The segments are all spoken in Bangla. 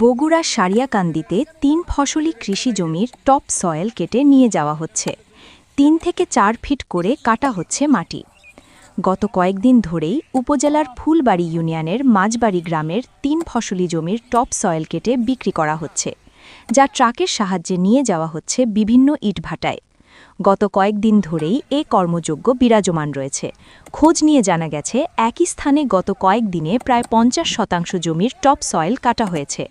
বগুড়া সারিয়াকান্দিতে তিন ফসলি কৃষি জমির টপ সয়েল কেটে নিয়ে যাওয়া হচ্ছে। তিন থেকে চার ফিট করে কাটা হচ্ছে মাটি। গত কয়েকদিন ধরেই উপজেলার ফুলবাড়ি ইউনিয়নের মাঝবাড়ি গ্রামের তিন ফসলি জমির টপ সয়েল কেটে বিক্রি করা হচ্ছে, যা ট্রাকের সাহায্যে নিয়ে যাওয়া হচ্ছে বিভিন্ন ইটভাটায় গত কয়েকদিন ধরেই এ কর্মযোগ্য বিরাজমান রয়েছে। খোঁজ নিয়ে জানা গেছে, একই স্থানে গত কয়েকদিনে প্রায় পঞ্চাশ শতাংশ জমির টপ সয়েল কাটা হয়েছে।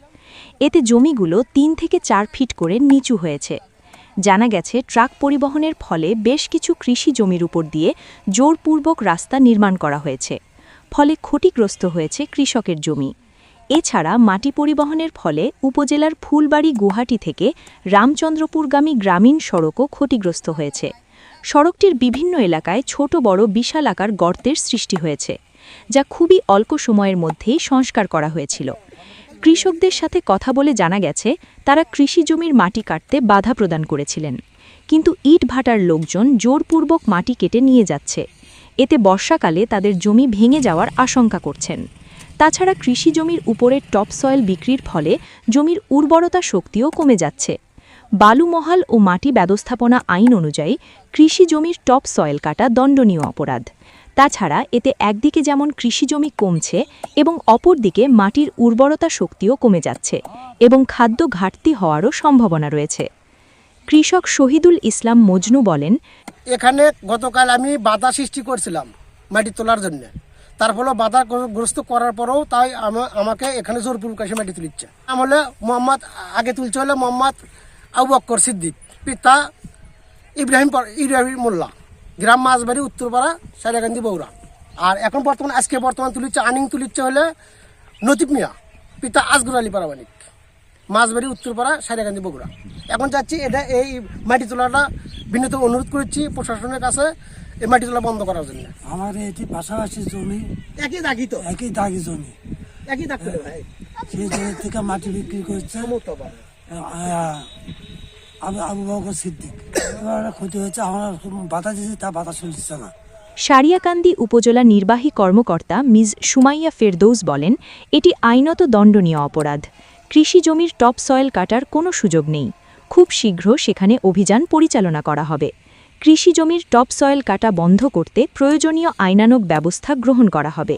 এতে জমিগুলো তিন থেকে চার ফিট করে নিচু হয়েছে। জানা গেছে, ট্রাক পরিবহনের ফলে বেশ কিছু কৃষি জমির উপর দিয়ে জোরপূর্বক রাস্তা নির্মাণ করা হয়েছে, ফলে ক্ষতিগ্রস্ত হয়েছে কৃষকের জমি। এছাড়া মাটি পরিবহনের ফলে উপজেলার ফুলবাড়ি গুহাটি থেকে রামচন্দ্রপুরগামী গ্রামীণ সড়কও ক্ষতিগ্রস্ত হয়েছে। সড়কটির বিভিন্ন এলাকায় ছোট বড় বিশাল আকার গর্তের সৃষ্টি হয়েছে, যা খুবই অল্প সময়ের মধ্যেই সংস্কার করা হয়েছিল। কৃষকদের সাথে কথা বলে জানা গেছে, তারা কৃষি জমির মাটি কাটতে বাধা প্রদান করেছিলেন। কিন্তু ইট ভাটার লোকজন জোরপূর্বক মাটি কেটে নিয়ে যাচ্ছে। এতে বর্ষাকালে তাদের জমি ভেঙে যাওয়ার আশঙ্কা করছেন। তাছাড়া কৃষি জমির উপরে টপ সয়েল বিক্রির ফলে জমির উর্বরতা শক্তিও কমে যাচ্ছে। বালুমহাল ও মাটি ব্যবস্থাপনা আইন অনুযায়ী কৃষি জমির টপ সয়েল কাটা দণ্ডনীয় অপরাধ। তাছাড়া এতে একদিকে যেমন কৃষি জমি কমছে এবং অপরদিকে মাটির উর্বরতা শক্তিও কমে যাচ্ছে এবং খাদ্য ঘাটতি হওয়ারও সম্ভাবনা রয়েছে। কৃষক শহীদুল ইসলাম মজনু বলেন, এখানে গতকাল আমি বাধা সৃষ্টি করছিলাম মাটি তোলার জন্য। তার ফলে বাধা গ্রস্ত করার পরেও তাই আমা- আমাকে এখানে জোরপুর কাছে মাটি তুলিচ্ছে। আমলে মোহাম্মদ, আগে তুলছে হলে মোহাম্মদ আবু বক্কর সিদ্দিক, পিতা ইব্রাহিম ইব্রাহিম মোল্লা। গ্রাম মাছবাড়ি উত্তরপাড়া সাইরাকান্দি বৌরা আর এখন বর্তমান আজকে বর্তমান তুলিচ্ছে আনিং তুলিচ্ছে হলে নতিব মিয়া পিতা আসগুর আলী পারামানিক মাছবাড়ি উত্তরপাড়া সাইরাকান্দি বগুড়া। এখন যাচ্ছি এটা এই মাটি তোলাটা বিনীত অনুরোধ করছি প্রশাসনের কাছে এই মাটি তোলা বন্ধ করার জন্য। আমার এটি পাশাপাশি জমি একই দাগি তো। একই দাগি জমি। একই দাগ ভাই। সেই জমি থেকে মাটি বিক্রি করছে আবু বকর সিদ্দিক। সারিয়াকান্দি উপজেলা নির্বাহী কর্মকর্তা মিজ সুমাইয়া ফেরদৌস বলেন, এটি আইনত দণ্ডনীয় অপরাধ। কৃষি জমির টপ সয়েল কাটার কোনো সুযোগ নেই। খুব শীঘ্র সেখানে অভিযান পরিচালনা করা হবে। কৃষি জমির টপ সয়েল কাটা বন্ধ করতে প্রয়োজনীয় আইনানুগ ব্যবস্থা গ্রহণ করা হবে।